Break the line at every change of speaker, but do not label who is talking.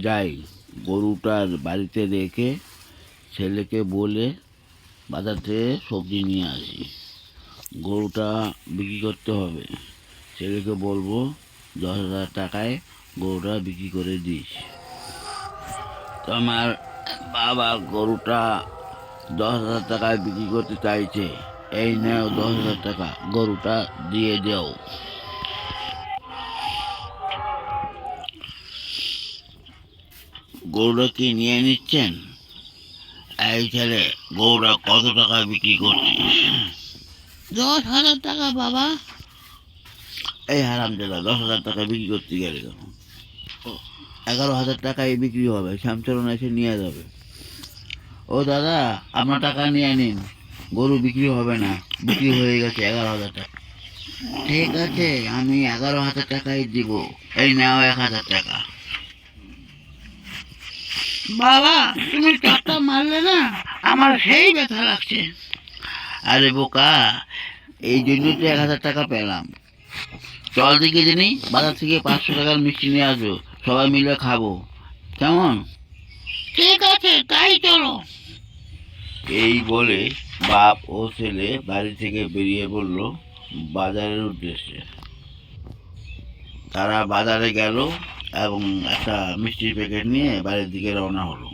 যাই, গরুটার বাড়িতে রেখে ছেলেকে বলে বাজার থেকে সবজি নিয়ে আসি গরুটা বিক্রি করতে হবে। ছেলেকে বলব, দশ হাজার টাকায় গরুটা বিক্রি করে দিস। আমার বাবা গরুটা দশ হাজার টাকায় বিক্রি করতে চাইছে। এই নাও দশ হাজার টাকা, গরুটা দিয়ে দাও। গরুটা কি নিয়ে নিচ্ছেন? এই ছেলে গরুটা কত টাকা বিক্রি করছিস?
দশ হাজার টাকা বাবা।
এই হারাম দাদা দশ হাজার টাকা বিক্রি করতে গেলে এগারো হাজার টাকায় বিক্রি হবে শ্যামচরণ এসে নিয়ে যাবে। ও দাদা আপনার টাকা নিয়ে নিন। গরু বিক্রি হবে না বিক্রি হয়ে গেছে এগারো হাজার টাকা। ঠিক আছে আমি এগারো হাজার টাকাই দিব। এই নাও এক হাজার টাকা।
বাবা তুমি টাকা মারলে না আমার সেই ব্যথা লাগছে।
আরে বোকা এই জন্যই তো এক হাজার টাকা পেলাম। চল দিকে জানি বাজার থেকে পাঁচশো টাকার মিষ্টি নিয়ে আসব। সবাই মিলে খাব। কেমন?
ঠিক আছে তাই চলো।
এই বলে বাপ ও ছেলে বাড়ি থেকে বেরিয়ে পড়ল বাজারের উদ্দেশ্যে। তারা বাজারে গেল এবং একটা মিষ্টির প্যাকেট নিয়ে বাড়ির দিকে রওনা হলো।